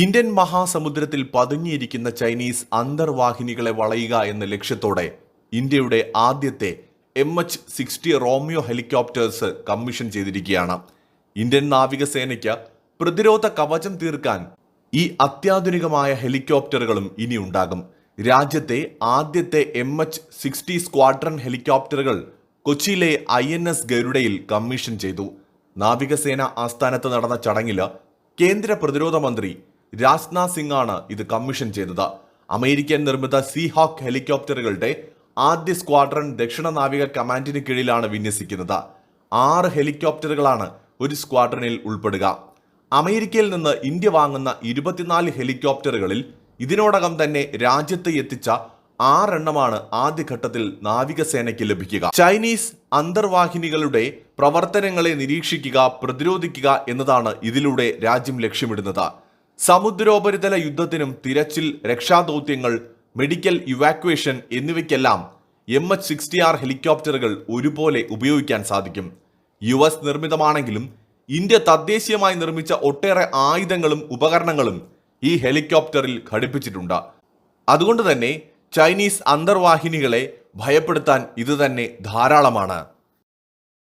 Indian മഹാസമുദ്രത്തിൽ പതുങ്ങിയിരിക്കുന്ന Chinese അന്തർവാഹിനികളെ വളയുക എന്ന ലക്ഷ്യത്തോടെ ഇന്ത്യയുടെ ആദ്യത്തെ M H sixty Romeo helicopters commission ചെയ്തിരിക്കുകയാണ്. ഇന്ത്യൻ നാവികസേനയ്ക്ക് പ്രതിരോധ കവചം തീർക്കാൻ ഈ അത്യാധുനികമായ ഹെലികോപ്റ്ററുകളും ഇനി ഉണ്ടാകും. രാജ്യത്തെ ആദ്യത്തെ എം എച്ച് സിക്സ്റ്റി സ്ക്വാഡ്രൺ ഹെലികോപ്റ്ററുകൾ കൊച്ചിയിലെ ഐ എൻ എസ് ഗരുഡയിൽ കമ്മീഷൻ ചെയ്തു. നാവികസേന ആസ്ഥാനത്ത് നടന്ന ചടങ്ങിൽ കേന്ദ്ര പ്രതിരോധ മന്ത്രി രാജ്നാഥ് സിംഗ് ആണ് ഇത് കമ്മീഷൻ ചെയ്തത്. അമേരിക്കൻ നിർമ്മിത സീഹോക്ക് ഹെലികോപ്റ്ററുകളുടെ ആദ്യ സ്ക്വാഡ്രൺ ദക്ഷിണ നാവിക കമാൻഡിന് കീഴിലാണ് വിന്യസിക്കുന്നത്. ആറ് ഹെലികോപ്റ്ററുകളാണ് ഒരു സ്ക്വാഡ്രണിൽ ഉൾപ്പെടുക. അമേരിക്കയിൽ നിന്ന് ഇന്ത്യ വാങ്ങുന്ന ഇരുപത്തിനാല് ഹെലികോപ്റ്ററുകളിൽ ഇതിനോടകം തന്നെ രാജ്യത്ത് എത്തിച്ച ആറെണ്ണമാണ് ആദ്യഘട്ടത്തിൽ നാവികസേനയ്ക്ക് ലഭിക്കുക. ചൈനീസ് അന്തർവാഹിനികളുടെ പ്രവർത്തനങ്ങളെ നിരീക്ഷിക്കുക പ്രതിരോധിക്കുക എന്നതാണ് ഇതിലൂടെ രാജ്യം ലക്ഷ്യമിടുന്നത്. സമുദ്രോപരിതല യുദ്ധത്തിനും തിരച്ചിൽ രക്ഷാദൗത്യങ്ങൾ മെഡിക്കൽ ഇവാക്വേഷൻ എന്നിവയ്ക്കെല്ലാം എം എച്ച് സിക്സ്റ്റി ആർ ഹെലികോപ്റ്ററുകൾ ഒരുപോലെ ഉപയോഗിക്കാൻ സാധിക്കും. യു എസ് നിർമ്മിതമാണെങ്കിലും ഇന്ത്യ തദ്ദേശീയമായി നിർമ്മിച്ച ഒട്ടേറെ ആയുധങ്ങളും ഉപകരണങ്ങളും ഈ ഹെലികോപ്റ്ററിൽ ഘടിപ്പിച്ചിട്ടുണ്ട്. അതുകൊണ്ട് തന്നെ ചൈനീസ് അന്തർവാഹിനികളെ ഭയപ്പെടുത്താൻ ഇത് തന്നെ ധാരാളമാണ്.